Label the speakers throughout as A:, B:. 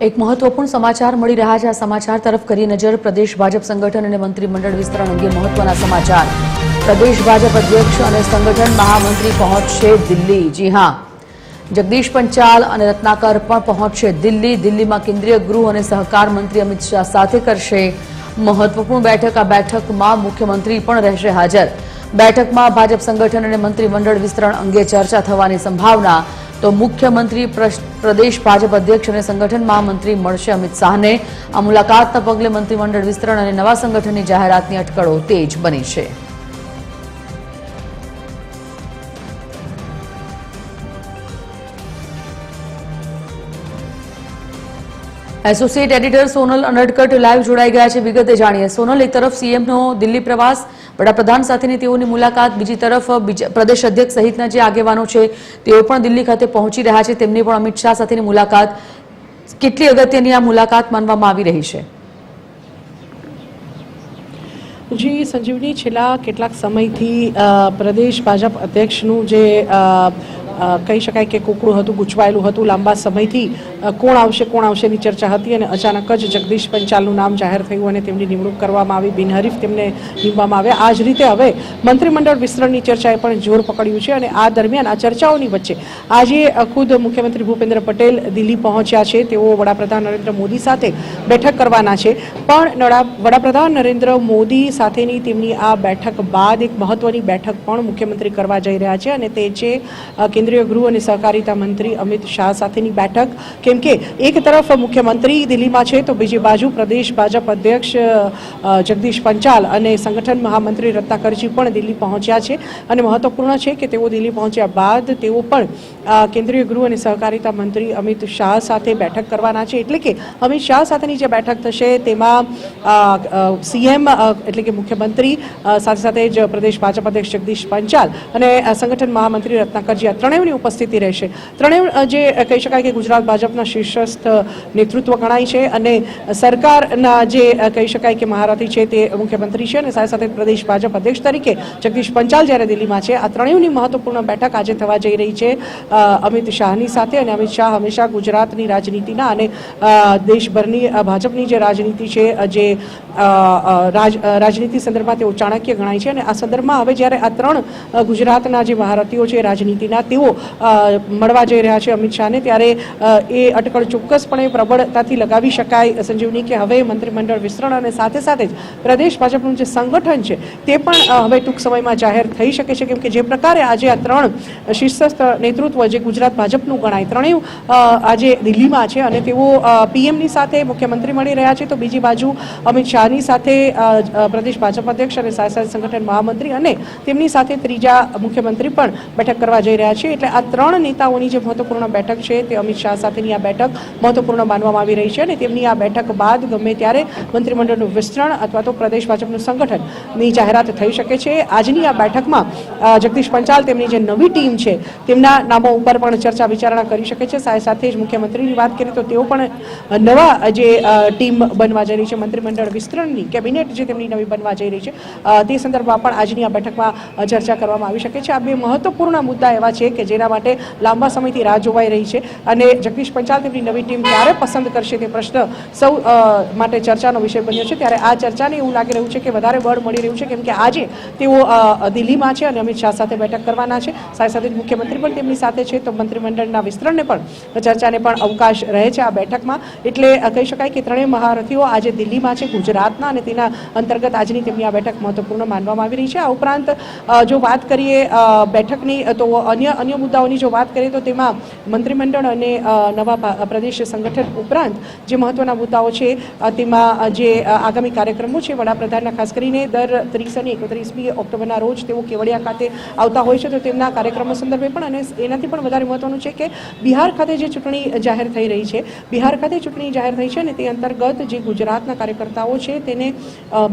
A: એક મહત્વપૂર્ણ સમાચાર મળી રહ્યા છે. આ સમાચાર તરફ કરી નજર પ્રદેશ ભાજપ સંગઠન અને મંત્રીમંડળ વિસ્તરણ અંગે મહત્વના સમાચાર. પ્રદેશ ભાજપ અધ્યક્ષ અને સંગઠન મહામંત્રી પહોંચશે દિલ્હી. જી હા. જગદીશ પંચાલ અને રત્નાકર પણ પહોંચશે દિલ્હી. દિલ્હીમાં કેન્દ્રીય ગૃહ અને સહકાર મંત્રી અમિત શાહ સાથે કરશે મહત્વપૂર્ણ બેઠક. આ બેઠકમાં મુખ્યમંત્રી પણ રહેશે હાજર. બેઠકમાં ભાજપ સંગઠન અને મંત્રીમંડળ વિસ્તરણ અંગે ચર્ચા થવાની સંભાવના તો મુખ્યમંત્રી પ્રદેશ ભાજપ અધ્યક્ષ અને સંગઠન મહામંત્રી મળશે અમિત શાહને. આ મુલાકાતના પગલે મંત્રીમંડળ વિસ્તરણ અને નવા સંગઠનની જાહેરાતની અટકળો તેજ બની છે. Associate editor Sonal Anadkat live જોડાઈ ગયા છે. વિગતે જાણીએ. સોનલ, એક તરફ સીએમનો દિલ્હી પ્રવાસ, વડાપ્રધાન સાથેની તેઓની મુલાકાત, બીજી તરફ પ્રદેશ અધ્યક્ષ સહિતના જે આગેવાનો છે, તેઓ પણ દિલ્હી ખાતે પહોંચી રહ્યા છે. તેમની પણ અમિત શાહ સાથેની મુલાકાત. કેટલી અગત્યની આ મુલાકાત માનવામાં આવી રહી છે?
B: જી, સંજીવની છેલ્લા કેટલાક સમયથી પ્રદેશ ભાજપ અધ્યક્ષનું જે કહી શકાય કે કુકડું હતું ગૂંચવાયેલું હતું લાંબા સમયથી કોણ આવશે કોણ આવશેની ચર્ચા હતી અને અચાનક જ જગદીશ પંચાલનું નામ જાહેર થયું અને તેમની નિમણૂક કરવામાં આવી. બિનહરીફ તેમને નીમવામાં આવ્યા. આ જ રીતે હવે મંત્રીમંડળ વિસ્તરણની ચર્ચાએ પણ જોર પકડ્યું છે અને આ દરમિયાન આ ચર્ચાઓની વચ્ચે આજે ખુદ મુખ્યમંત્રી ભૂપેન્દ્ર પટેલ દિલ્હી પહોંચ્યા છે. તેઓ વડાપ્રધાન નરેન્દ્ર મોદી સાથે બેઠક કરવાના છે. પણ વડાપ્રધાન નરેન્દ્ર મોદી સાથેની તેમની આ બેઠક બાદ એક મહત્વની બેઠક પણ મુખ્યમંત્રી કરવા જઈ રહ્યા છે અને તે છે અ, કેન્દ્રીય ગૃહ અને સહકારિતા મંત્રી અમિત શાહ સાથેની બેઠક. કેમ કે એક તરફ મુખ્યમંત્રી દિલ્હીમાં છે, તો બીજી બાજુ પ્રદેશ ભાજપ અધ્યક્ષ જગદીશ પંચાલ અને સંગઠન મહામંત્રી રત્નાકરજી પણ દિલ્હી પહોંચ્યા છે. અને મહત્વપૂર્ણ છે કે તેઓ દિલ્હી પહોંચ્યા બાદ તેઓ પણ કેન્દ્રીય ગૃહ અને સહકારિતા મંત્રી અમિત શાહ સાથે બેઠક કરવાના છે. એટલે કે અમિત શાહ સાથેની જે બેઠક થશે, તેમાં સીએમ એટલે કે મુખ્યમંત્રી સાથે સાથે જ પ્રદેશ ભાજપ અધ્યક્ષ જગદીશ પંચાલ અને સંગઠન મહામંત્રી રત્નાકરજી આ ત્રણેયની ઉપસ્થિતિ રહેશે. ત્રણેય જે કહી શકાય કે ગુજરાત ભાજપના શીર્ષસ્થ નેતૃત્વ ગણાય છે અને સરકારના જે કહી શકાય કે મહારથી છે તે મુખ્યમંત્રી છે અને સાથે સાથે પ્રદેશ ભાજપ અધ્યક્ષ તરીકે જગદીશ પંચાલ જ્યારે દિલ્હીમાં છે. આ ત્રણેયની મહત્વપૂર્ણ બેઠક આજે થવા જઈ રહી છે અમિત શાહની સાથે અને અમિત શાહ હંમેશા ગુજરાતની રાજનીતિના અને દેશભરની ભાજપની જે રાજનીતિ છે જે રાજનીતિ સંદર્ભમાં તેઓ ચાણક્ય ગણાય છે અને આ સંદર્ભમાં હવે જ્યારે આ ત્રણ ગુજરાતના જે મહારથીઓ છે રાજનીતિના, તેઓ અ, મળવા જઈ રહ્યા છે અમિત શાહને ત્યારે એ અટકળ ચોક્કસપણે પ્રબળતાથી લગાવી શકાય સંજીવની કે હવે મંત્રીમંડળ વિસ્તરણ અને સાથે સાથે જ પ્રદેશ ભાજપનું જે સંગઠન છે તે પણ હવે ટૂંક સમયમાં જાહેર થઈ શકે છે કેમ કે જે પ્રકારે આજે આ ત્રણ શીર્ષસ્થ નેતૃત્વ જે ગુજરાત ભાજપનું ગણાય ત્રણેય આજે દિલ્હીમાં છે અને તેઓ પીએમની સાથે મુખ્યમંત્રી મળી રહ્યા છે તો બીજી બાજુ અમિત શાહની સાથે પ્રદેશ ભાજપ અધ્યક્ષ અને સાથે સંગઠન મહામંત્રી અને તેમની સાથે ત્રીજા મુખ્યમંત્રી પણ બેઠક કરવા જઈ રહ્યા છે. એટલે આ ત્રણ નેતાઓની જે મહત્વપૂર્ણ બેઠક છે તે અમિત શાહ સાથેની આ બેઠક મહત્વપૂર્ણ માનવામાં આવી રહી છે અને તેમની આ બેઠક બાદ ગમે ત્યારે મંત્રીમંડળનું વિસ્તરણ અથવા તો પ્રદેશ ભાજપનું સંગઠનની જાહેરાત થઈ શકે છે. આજની આ બેઠકમાં જગદીશ પંચાલ તેમની જે નવી ટીમ છે તેમના નામો ઉપર પણ ચર્ચા વિચારણા કરી શકે છે. સાથે જ મુખ્યમંત્રીની વાત કરીએ તો તેઓ પણ નવા જે ટીમ બનવા જઈ રહી છે, મંત્રીમંડળ વિસ્તરણની કેબિનેટ જે તેમની નવી બનવા જઈ રહી છે તે સંદર્ભમાં પણ આજની આ બેઠકમાં ચર્ચા કરવામાં આવી શકે છે. આ બે મહત્વપૂર્ણ મુદ્દા એવા છે કે જેના માટે લાંબા સમયથી રાહ જોવાઈ રહી છે. અને જગદીશ પંચાલ તેમની નવી ટીમ ક્યારે પસંદ કરશે તે પ્રશ્ન સૌ માટે ચર્ચાનો વિષય બન્યો છે. ત્યારે આ ચર્ચાને એવું લાગી રહ્યું છે કે વધારે બળ મળી રહ્યું છે, કેમ કે આજે તેઓ દિલ્હીમાં છે અને અમિત શાહ સાથે બેઠક કરવાના છે. સાથે સાથે મુખ્યમંત્રી પણ તેમની સાથે છે. તો મંત્રીમંડળના વિસ્તરણને પણ, ચર્ચાને પણ અવકાશ રહે છે આ બેઠકમાં. એટલે કહી શકાય કે ત્રણેય મહારથીઓ આજે દિલ્હીમાં છે, ગુજરાતના અને તેના અંતર્ગત આજની તેમની આ બેઠક મહત્વપૂર્ણ માનવામાં આવી રહી છે. આ ઉપરાંત જો વાત કરીએ બેઠકની, તો અન્ય અન્ય મુદ્દાઓની જો વાત કરીએ તો તેમાં મંત્રીમંડળ અને નવા પ્રદેશ સંગઠન ઉપરાંત જે મહત્વના મુદ્દાઓ છે તેમાં જે આગામી કાર્યક્રમો છે, વડાપ્રધાનના, ખાસ કરીને દર ત્રીસ અને એકત્રીસમી ઓક્ટોબરના રોજ તેઓ કેવડિયા ખાતે આવતા હોય છે, તો તેમના કાર્યક્રમો સંદર્ભે પણ અને એનાથી પણ વધારે મહત્વનું છે કે બિહાર ખાતે જે ચૂંટણી જાહેર થઈ રહી છે, બિહાર ખાતે ચૂંટણી જાહેર થઈ છે અને તે અંતર્ગત જે ગુજરાતના કાર્યકર્તાઓ છે તેને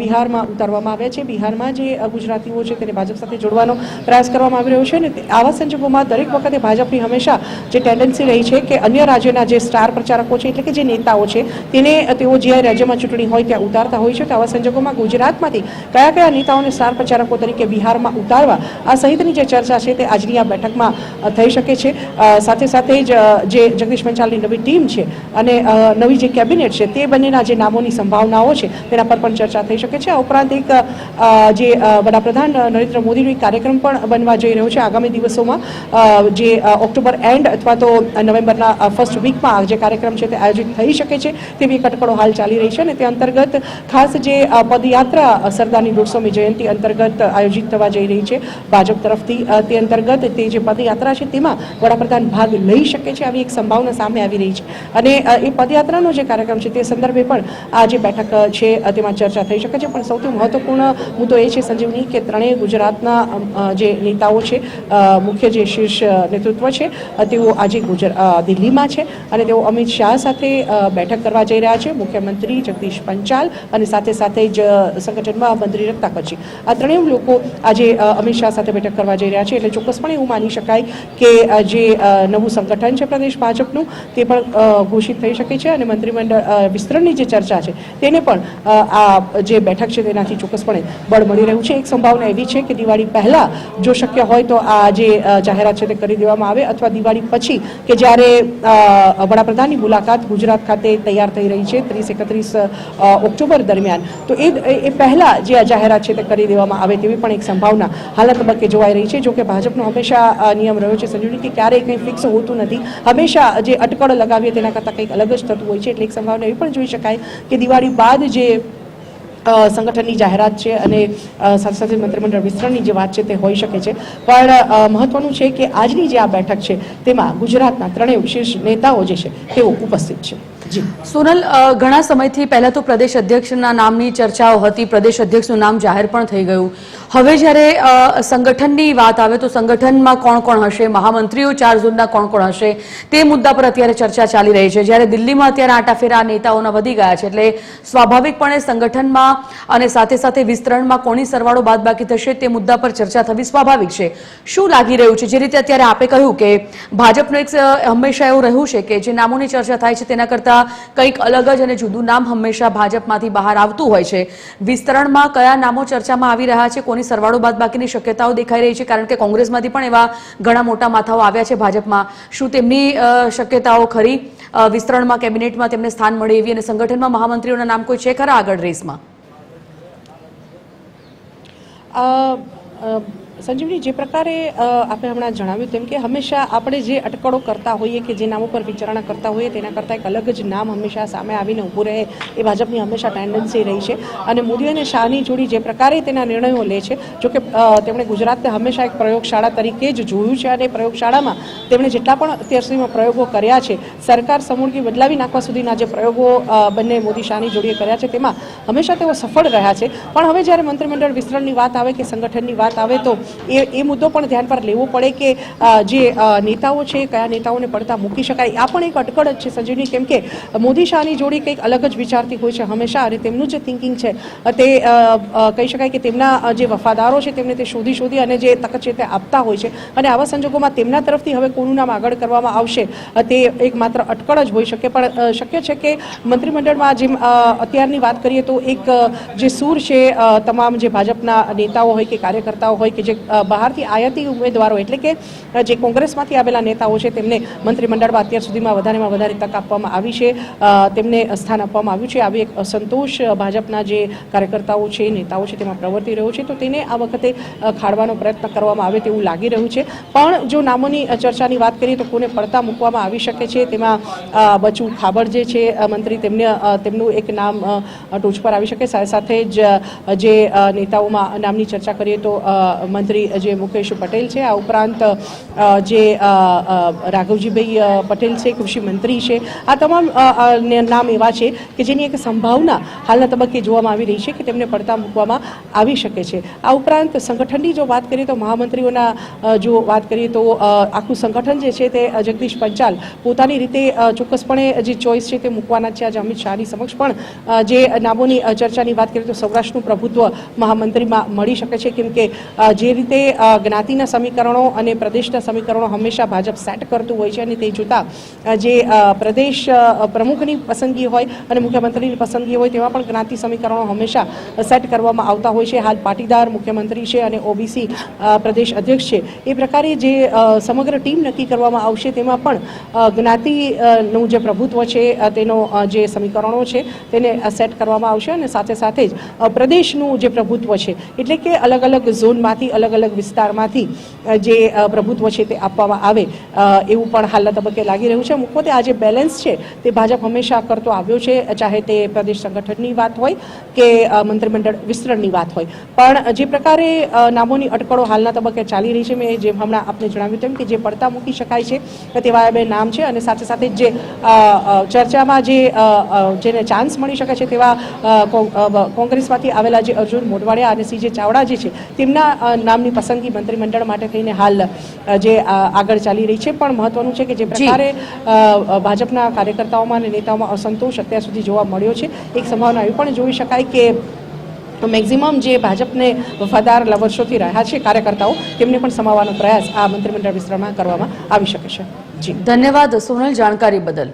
B: બિહારમાં ઉતારવામાં આવ્યા છે. બિહારમાં જે ગુજરાતીઓ છે તેને ભાજપ સાથે જોડવાનો પ્રયાસ કરવામાં આવી રહ્યો છે અને આવા સંજોગોમાં દરેક વખતે ભાજપની હંમેશા જે ટેન્ડન્સી રહી છે કે અન્ય રાજ્યોના જે સ્ટાર પ્રચારકો છે, એટલે કે જે નેતાઓ છે, તેને તેઓ જે રાજ્યમાં ચૂંટણી હોય ત્યાં ઉતારતા હોય છે. તો આવા સંજોગોમાં ગુજરાતમાંથી કયા કયા નેતાઓને સ્ટાર પ્રચારકો તરીકે બિહારમાં ઉતારવા આ સહિતની જે ચર્ચા છે તે આજની આ બેઠકમાં થઈ શકે છે. સાથે સાથે જ જે જગદીશ પંચાલની નવી ટીમ છે અને નવી જે કેબિનેટ છે તે બંનેના જે નામોની સંભાવનાઓ છે તેના પર પણ ચર્ચા થઈ શકે છે. આ ઉપરાંત એક જે વડાપ્રધાન નરેન્દ્ર મોદીનો એક કાર્યક્રમ પણ બનવા જઈ રહ્યો છે. આગામી દિવસોમાં જે ઓક્ટોબર એન્ડ અથવા તો નવેમ્બરના ફર્સ્ટ વીકમાં જે કાર્યક્રમ છે તે આયોજિત થઈ શકે છે, તેવી એક અટકળો હાલ ચાલી રહી છે અને તે અંતર્ગત ખાસ જે પદયાત્રા સરદારની દોઢસોમી જયંતિ અંતર્ગત આયોજિત થવા જઈ રહી છે, ભાજપ તરફથી તે અંતર્ગત તે જે પદયાત્રા છે તેમાં વડાપ્રધાન ભાગ લઈ શકે છે આવી એક સંભાવના સામે આવી રહી છે. અને એ પદયાત્રાનો જે કાર્યક્રમ છે તે સંદર્ભે પણ આ જે બેઠક છે તેમાં ચર્ચા થઈ શકે છે. પણ સૌથી મહત્વપૂર્ણ મુદ્દો એ છે સંજીવની કે ત્રણેય ગુજરાતના જે નેતાઓ છે મુખ્ય જે શીર્ષ અ, નેતૃત્વ છે તેઓ આજે ગુજરાત દિલ્હીમાં છે અને તેઓ અમિત શાહ સાથે બેઠક કરવા જઈ રહ્યા છે. મુખ્યમંત્રી જગદીશ પંચાલ અને સાથે સાથે જ સંગઠનમાં મંત્રી રત્તા કચ્છી. આ ત્રણેય લોકો આજે અમિત શાહ સાથે બેઠક કરવા જઈ રહ્યા છે એટલે ચોક્કસપણે એવું માની શકાય કે જે નવું સંગઠન છે પ્રદેશ ભાજપનું તે પણ ઘોષિત થઈ શકે છે અને મંત્રીમંડળ વિસ્તરણની જે ચર્ચા છે તેને પણ આ જે બેઠક છે તેનાથી ચોક્કસપણે બળ મળી રહ્યું છે. એક સંભાવના એવી છે કે દિવાળી પહેલાં જો શક્ય હોય તો આ જે જાહેરાત છે તે કરી દેવામાં આવે અથવા દિવાળી પછી કે જ્યારે વડાપ્રધાનની મુલાકાત ગુજરાત ખાતે તૈયાર થઈ રહી છે, ત્રીસ એકત્રીસ ઓક્ટોબર દરમિયાન, તો એ એ પહેલાં જે આ જાહેરાત છે તે કરી દેવામાં આવે તેવી પણ એક સંભાવના હાલના તબક્કે જોવાઈ રહી છે. જો કે ભાજપનો હંમેશા નિયમ રહ્યો છે સંજોની કે ક્યારેય કંઈ ફિક્સ હોતું નથી. હંમેશા જે અટકળ લગાવીએ તેના કરતાં કંઈક અલગ જ થતું હોય છે. એટલે એક સંભાવના એ પણ જોઈ શકાય કે દિવાળી બાદ જે સંગઠનની જાહેરાત છે અને સાથે સાથે મંત્રીમંડળ વિસ્તરણની જે વાત છે તે હોઈ શકે છે. પણ મહત્વનું છે કે આજની જે આ બેઠક છે તેમાં ગુજરાતના ત્રણેય શીર્ષ નેતાઓ જે છે તેઓ ઉપસ્થિત છે. જી.
A: સોનલ ઘણા સમયથી પહેલા તો પ્રદેશ અધ્યક્ષના નામની ચર્ચાઓ હતી, પ્રદેશ અધ્યક્ષનું નામ જાહેર પણ થઈ ગયું. હવે જ્યારે સંગઠનની વાત આવે તો સંગઠનમાં કોણ કોણ હશે, મહામંત્રીઓ ચાર ઝોનના કોણ કોણ હશે, તે મુદ્દા પર અત્યારે ચર્ચા ચાલી રહી છે. જ્યારે દિલ્હીમાં અત્યારે આંટાફેરા નેતાઓના વધી ગયા છે, એટલે સ્વાભાવિકપણે સંગઠનમાં અને સાથે સાથે વિસ્તરણમાં કોની સરવાળો બાદબાકી થશે તે મુદ્દા પર ચર્ચા થવી સ્વાભાવિક છે. શું લાગી રહ્યું છે? જે રીતે અત્યારે આપે કહ્યું કે ભાજપનું એક હંમેશા એવું રહ્યું છે કે જે નામોની ચર્ચા થાય છે તેના કરતાં કંઈક અલગ જ અને જુદું નામ હંમેશા ભાજપમાંથી બહાર આવતું હોય છે. વિસ્તરણમાં કયા નામો ચર્ચામાં આવી રહ્યા છે, કોની સરવાળો બાદ બાકીની શક્યતાઓ દેખાઈ રહી છે, કારણ કે કોંગ્રેસમાંથી પણ એવા ઘણા મોટા માથાઓ આવ્યા છે ભાજપમાં. શું તેમની શક્યતાઓ ખરી? વિસ્તરણમાં, કેબિનેટમાં તેમને સ્થાન મળે એવી અને સંગઠનમાં મહામંત્રીઓના નામ કોઈ છે ખરા આગળ રેસમાં?
B: સંજીવની જે પ્રકારે આપણે હમણાં જણાવ્યું તેમ કે હંમેશા આપણે જે અટકળો કરતા હોઈએ કે જે નામો પર વિચારણા કરતા હોઈએ, તેના કરતાં એક અલગ જ નામ હંમેશા સામે આવીને ઊભું રહે એ ભાજપની હંમેશા ટેન્ડન્સી રહી છે. અને મોદી અને શાહની જોડી જે પ્રકારે તેના નિર્ણયો લે છે, જો કે તેમણે ગુજરાતને હંમેશા એક પ્રયોગશાળા તરીકે જ જોયું છે અને પ્રયોગશાળામાં તેમણે જેટલા પણ અત્યાર સુધીમાં પ્રયોગો કર્યા છે, સરકાર સમૂળગી બદલાવી નાખવા સુધીના જે પ્રયોગો બંને મોદી શાહની જોડીએ કર્યા છે, તેમાં હંમેશા તેઓ સફળ રહ્યા છે. પણ હવે જ્યારે મંત્રીમંડળ વિસ્તરણની વાત આવે કે સંગઠનની વાત આવે તો એ એ મુદ્દો પણ ધ્યાન પર લેવો પડે કે જે નેતાઓ છે, કયા નેતાઓને પડતા મૂકી શકાય, આ પણ એક અટકળ જ છે સંજીવની, કેમ કે મોદી શાહની જોડી કંઈક અલગ જ વિચારતી હોય છે, હંમેશા અને તેમનું જે થિંકિંગ છે. તે કહી શકાય કે તેમના જે વફાદારો છે તેમને તે શોધી શોધી અને જે તક છે તે આપતા હોય છે. અને આવા સંજોગોમાં તેમના તરફથી હવે કોનું નામ આગળ કરવામાં આવશે તે એક માત્ર અટકળ જ હોઈ શકે. પણ શક્ય છે કે મંત્રીમંડળમાં જેમ અત્યારની વાત કરીએ તો એક જે સૂર છે તમામ જે ભાજપના નેતાઓ હોય કે કાર્યકર્તાઓ હોય કે જે બહારથી આયાતી ઉમેદવારો એટલે કે જે કોંગ્રેસમાંથી આવેલા નેતાઓ છે તેમને મંત્રીમંડળમાં અત્યાર સુધીમાં વધારેમાં વધારે તક આપવામાં આવી છે. તેમને સ્થાન આપવામાં આવ્યું છે. આવી એક અસંતોષ ભાજપના જે કાર્યકર્તાઓ છે નેતાઓ છે તેમાં પ્રવર્તી રહ્યો છે તો તેને આ વખતે ખાડવાનો પ્રયત્ન કરવામાં આવે તેવું લાગી રહ્યું છે. પણ જો નામોની ચર્ચાની વાત કરીએ તો કોને પડતા મૂકવામાં આવી શકે છે? તેમાં બચુ ખાબડ જે છે મંત્રી તેમને તેમનું એક નામ ટોચ પર આવી શકે. સાથે જ જે નેતાઓમાં નામની ચર્ચા કરીએ તો અ, મંત્રી જે મુકેશ પટેલ છે, આ ઉપરાંત જે રાઘવજીભાઈ પટેલ છે, કૃષિ મંત્રી છે, આ તમામ નામ એવા છે કે જેની એક સંભાવના હાલના તબક્કે જોવામાં આવી રહી છે કે તેમને પડતા મૂકવામાં આવી શકે છે. આ ઉપરાંત સંગઠનની જો વાત કરીએ તો મહામંત્રીઓના જો વાત કરીએ તો આખું સંગઠન જે છે તે જગદીશ પંચાલ પોતાની રીતે ચોક્કસપણે જે ચોઈસ છે તે મૂકવાના છે. આજે અમિત શાહની સમક્ષ પણ જે નામોની ચર્ચાની વાત કરીએ તો સૌરાષ્ટ્રનું પ્રભુત્વ મહામંત્રીમાં મળી શકે છે. કેમ કે જે રીતે જ્ઞાતિના સમીકરણો અને પ્રદેશના સમીકરણો હંમેશા ભાજપ સેટ કરતું હોય છે અને તે જોતાં જે પ્રદેશ પ્રમુખની પસંદગી હોય અને મુખ્યમંત્રીની પસંદગી હોય તેમાં પણ જ્ઞાતિ સમીકરણો હંમેશા સેટ કરવામાં આવતા હોય છે. હાલ પાટીદાર મુખ્યમંત્રી છે અને ઓબીસી પ્રદેશ અધ્યક્ષ છે. એ પ્રકારે જે સમગ્ર ટીમ નક્કી કરવામાં આવશે તેમાં પણ જ્ઞાતિનું જે પ્રભુત્વ છે તેનો જે સમીકરણો છે તેને સેટ કરવામાં આવશે અને સાથે સાથે જ પ્રદેશનું જે પ્રભુત્વ છે, એટલે કે અલગ અલગ ઝોનમાંથી અલગ અલગ અલગ વિસ્તારમાંથી જે પ્રભુત્વ છે તે આપવામાં આવે એવું પણ હાલના તબક્કે લાગી રહ્યું છે. મુખ્યત્વે આ જે બેલેન્સ છે, તે ભાજપ હંમેશા કરતો આવ્યો છે, ચાહે તે પ્રદેશ સંગઠનની વાત હોય કે મંત્રીમંડળ વિસ્તરણની વાત હોય. પણ જે પ્રકારે નામોની અટકળો હાલના તબક્કે ચાલી રહી છે, મેં જેમ હમણાં આપને જણાવ્યું તેમ કે જે પડતા મૂકી શકાય છે તેવા બે નામ છે અને સાથે સાથે જે ચર્ચામાં જે જેને ચાન્સ મળી શકે છે તેવા કોંગ્રેસમાંથી આવેલા જે અર્જુન મોઢવાડિયા અને સીજે ચાવડા જે છે, તેમના નામની પસંદગી મંત્રીમંડળ માટે થઈને હાલ જે આગળ ચાલી રહી છે. પણ મહત્વનું છે કે જે પ્રકારે ભાજપના કાર્યકર્તાઓમાં અને નેતાઓમાં અસંતોષ અત્યાર સુધી જોવા મળ્યો છે. એક સંભાવના એવી પણ જોઈ શકાય કે મેક્ઝિમમ જે ભાજપને વફાદાર વર્ષોથી રહ્યા છે કાર્યકર્તાઓ તેમને પણ સમાવવાનો પ્રયાસ આ મંત્રીમંડળ વિસ્તરણમાં કરવામાં આવી શકે છે. જી.
A: ધન્યવાદ સોનલ જાણકારી બદલ.